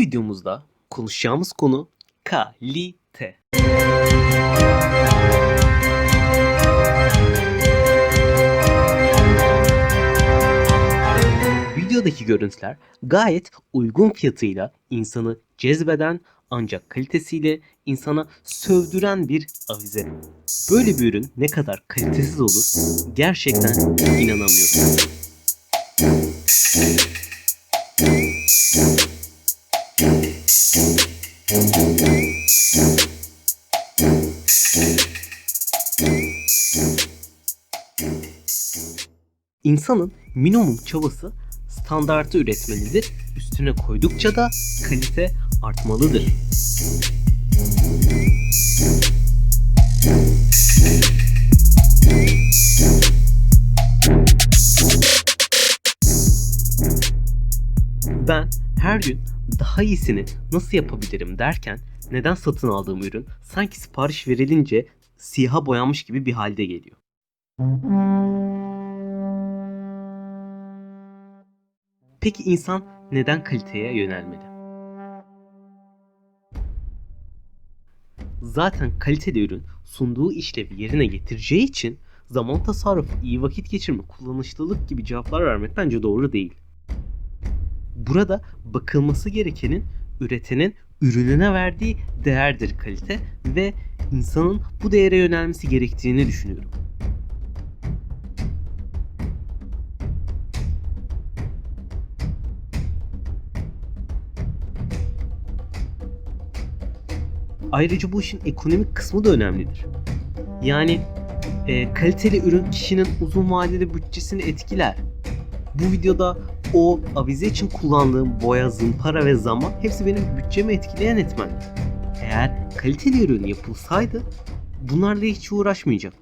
videomuzda konuşacağımız konu kalite. Videodaki görüntüler gayet uygun fiyatıyla insanı cezbeden ancak kalitesiyle insana sövdüren bir avize. Böyle bir ürün ne kadar kalitesiz olur gerçekten inanamıyorum. İnsanın minimum çabası standartı üretmelidir. Üstüne koydukça da kalite artmalıdır. Ben her gün daha iyisini nasıl yapabilirim derken neden satın aldığım ürün sanki sipariş verilince siyaha boyanmış gibi bir halde geliyor. Peki insan neden kaliteye yönelmeli? Zaten kaliteli ürün sunduğu işlevi yerine getireceği için zaman tasarrufu, iyi vakit geçirme, kullanışlılık gibi cevaplar vermek bence doğru değil. Burada bakılması gerekenin üretenin ürününe verdiği değerdir kalite ve insanın bu değere yönelmesi gerektiğini düşünüyorum. Ayrıca bu işin ekonomik kısmı da önemlidir. Yani e, kaliteli ürün kişinin uzun vadeli bütçesini etkiler. Bu videoda o avize için kullandığım boya, zımpara ve zaman hepsi benim bütçemi etkileyen etmenler. Eğer kaliteli ürün yapılsaydı bunlarla hiç uğraşmayacağım.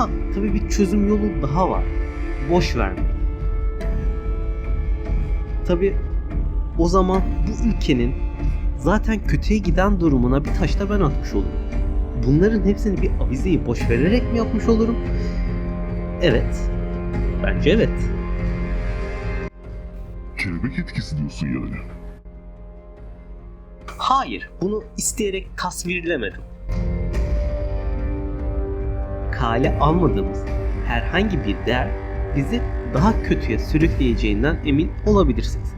Ha tabii bir çözüm yolu daha var. Boş vermek. Tabii o zaman bu ülkenin zaten kötüye giden durumuna bir taş da ben atmış olurum. Bunların hepsini bir avizeyi boş vererek mi yapmış olurum? Evet. Bence evet. Kelebek etkisi diyorsun yani. Hayır, bunu isteyerek tasvirlemedim. Kale almadığımız herhangi bir değer bizi daha kötüye sürükleyeceğinden emin olabilirsiniz.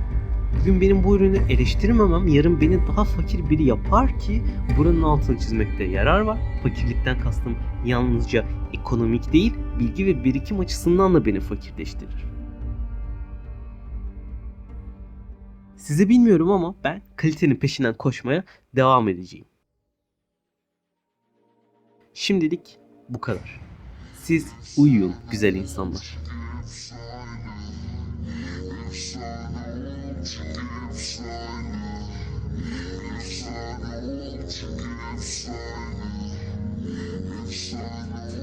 Bugün benim bu ürünü eleştirmemem yarın beni daha fakir biri yapar ki buranın altını çizmekte yarar var. Fakirlikten kastım yalnızca ekonomik değil, bilgi ve birikim açısından da beni fakirleştirir. Sizi bilmiyorum ama ben kalitenin peşinden koşmaya devam edeceğim. Şimdilik bu kadar. Siz uyuyun güzel insanlar. Efsane